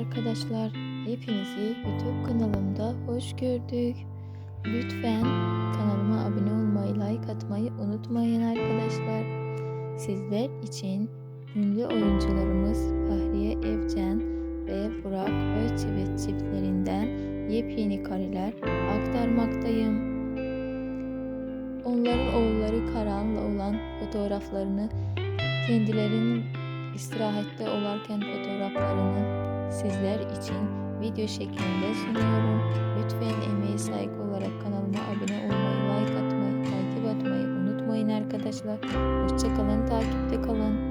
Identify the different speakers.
Speaker 1: arkadaşlar. Hepinizi YouTube kanalımda hoş gördük. Lütfen kanalıma abone olmayı, like atmayı unutmayın arkadaşlar. Sizler için ünlü oyuncularımız Fahriye Evcen ve Burak Özçivit çiftlerinden yepyeni kareler aktarmaktayım. Onların oğulları Karan'la olan fotoğraflarını kendilerinin istirahatte olarken fotoğraflarını sizler için video şeklinde sunuyorum. Lütfen emeğe saygı olarak kanalıma abone olmayı, like atmayı, takip atmayı unutmayın arkadaşlar. Hoşçakalın, takipte kalın.